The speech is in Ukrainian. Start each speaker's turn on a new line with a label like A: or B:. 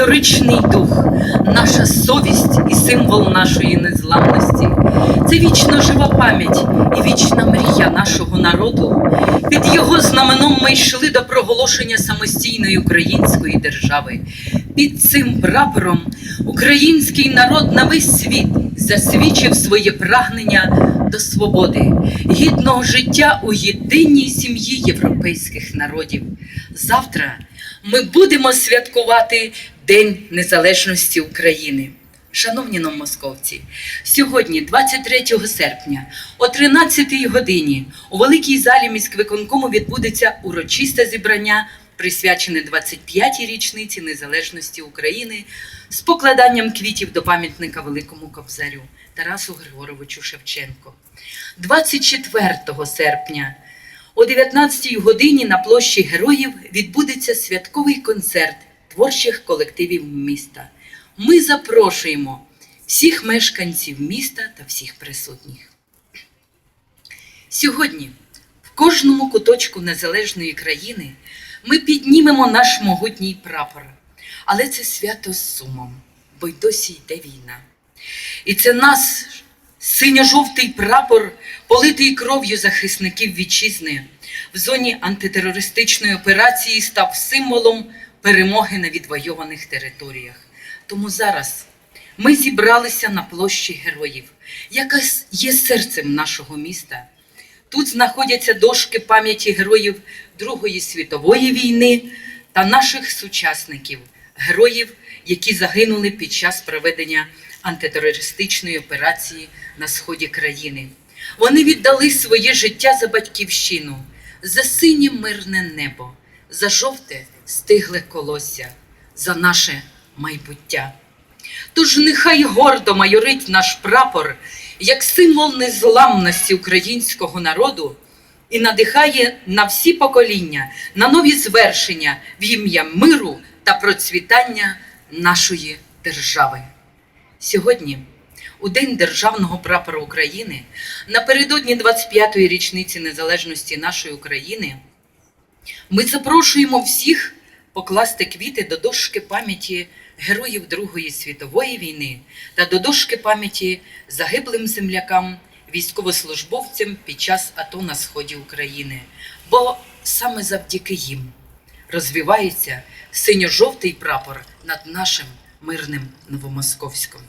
A: історичний дух, наша совість і символ нашої незламності. Це вічно жива пам'ять і вічна мрія нашого народу. Під його знаменом ми йшли до проголошення самостійної української держави. Під цим прапором український народ на весь світ засвідчив своє прагнення до свободи, гідного життя у єдиній сім'ї європейських народів. Завтра ми будемо святкувати День Незалежності України. Шановні нам московці, сьогодні, 23 серпня, о 13 годині у великій залі міськвиконкому відбудеться урочисте зібрання, присвячене 25-й річниці незалежності України з покладанням квітів до пам'ятника Великому Кобзарю Тарасу Григоровичу Шевченко. 24 серпня о 19 годині на площі Героїв відбудеться святковий концерт творчих колективів міста. Ми запрошуємо всіх мешканців міста та всіх присутніх. Сьогодні в кожному куточку незалежної країни ми піднімемо наш могутній прапор, але це свято з сумом, бо й досі йде війна. І це нас синьо-жовтий прапор, политий кров'ю захисників вітчизни, в зоні антитерористичної операції став символом перемоги на відвойованих територіях. Тому зараз ми зібралися на площі героїв, яка є серцем нашого міста. Тут знаходяться дошки пам'яті героїв Другої світової війни та наших сучасників, героїв, які загинули під час проведення антитерористичної операції на сході країни. Вони віддали своє життя за батьківщину, за синє мирне небо, за жовте стигле колосся, за наше майбуття. Тож нехай гордо майорить наш прапор як символ незламності українського народу і надихає на всі покоління, на нові звершення в ім'я миру та процвітання нашої держави. Сьогодні, у День Державного прапора України, напередодні 25-ї річниці незалежності нашої України, ми запрошуємо всіх покласти квіти до дошки пам'яті героїв Другої світової війни та до дошки пам'яті загиблим землякам, військовослужбовцям під час АТО на сході України. Бо саме завдяки їм розвивається синьо-жовтий прапор над нашим мирним Новомосковськом.